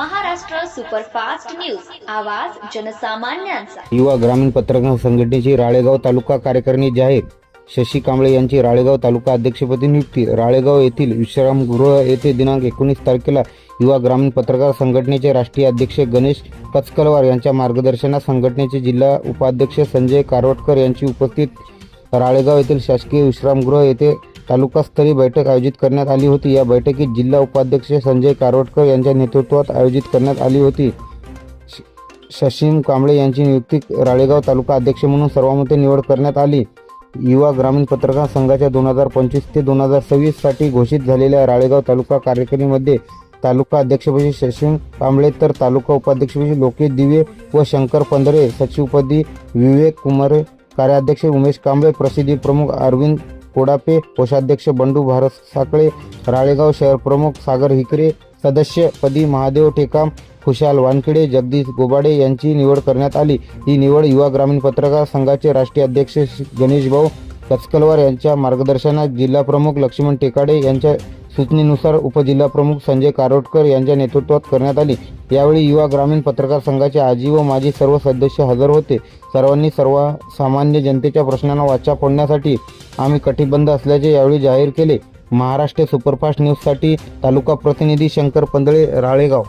Superfast news. आवाज जनसामान्यांचा. युवा ग्रामीण पत्रकार संघटनेची राळेगाव तालुका कार्यकारिणी जाहीर. शशी कांबळे यांची राळेगाव तालुका अध्यक्षपदी नियुक्ती. राळेगाव येथील विश्रामगृह येथे दिनांक एकोणीस तारखेला युवा ग्रामीण पत्रकार संघटनेचे राष्ट्रीय अध्यक्ष गणेश कचकलवार यांच्या मार्गदर्शनात संघटनेचे जिल्हा उपाध्यक्ष संजय कारवटकर यांची उपस्थित राळेगाव येथील शासकीय विश्रामगृह येथे तालुकास्तरीय बैठक आयोजित करण्यात आली होती. या बैठकीत जिल्हा उपाध्यक्ष संजय कारोटकर यांच्या नेतृत्वात आयोजित करण्यात आली होती. शशीम कांबळे यांची नियुक्ती राळेगाव तालुका अध्यक्ष म्हणून सर्वांमध्ये निवड करण्यात आली. युवा ग्रामीण पत्रकार संघाच्या दोन हजार पंचवीस ते दोन हजार सव्वीससाठी घोषित झालेल्या राळेगाव तालुका कार्यकारिणीमध्ये तालुका अध्यक्षपदी शशीम कांबळे तर तालुका उपाध्यक्षपदी लोकेश दिवे व शंकर पंधरे सचिवपदी विवेक कुमारे कार्याध्यक्ष उमेश कांबळे प्रसिद्धी प्रमुख अरविंद कोडापे कोषाध्यक्ष बंडू भारत साकळे राळेगाव शहर प्रमुख सागर हिकरे सदस्यपदी महादेव टेकाम खुशाल वानखेडे जगदीश गोबाडे यांची निवड करण्यात आली. ही निवड युवा ग्रामीण पत्रकार संघाचे राष्ट्रीय अध्यक्ष गणेश भाऊ कचकलवार यांच्या मार्गदर्शनात जिल्हा प्रमुख लक्ष्मण टेकाडे यांच्या सूचनेनुसार उपजिल्हा प्रमुख संजय कारोटकर यांच्या नेतृत्वात करण्यात आली. यावेळी युवा ग्रामीण पत्रकार संघाचे आजी व माजी सर्व सदस्य हजर होते. सर्वांनी सर्वसामान्य जनतेच्या प्रश्नांना वाचा फोडण्यासाठी आम्ही कटिबंध असल्याचे यावेळी जाहीर केले. महाराष्ट्र सुपरफास्ट न्यूजसाठी तालुका प्रतिनिधी शंकर पंदळे राळेगाव.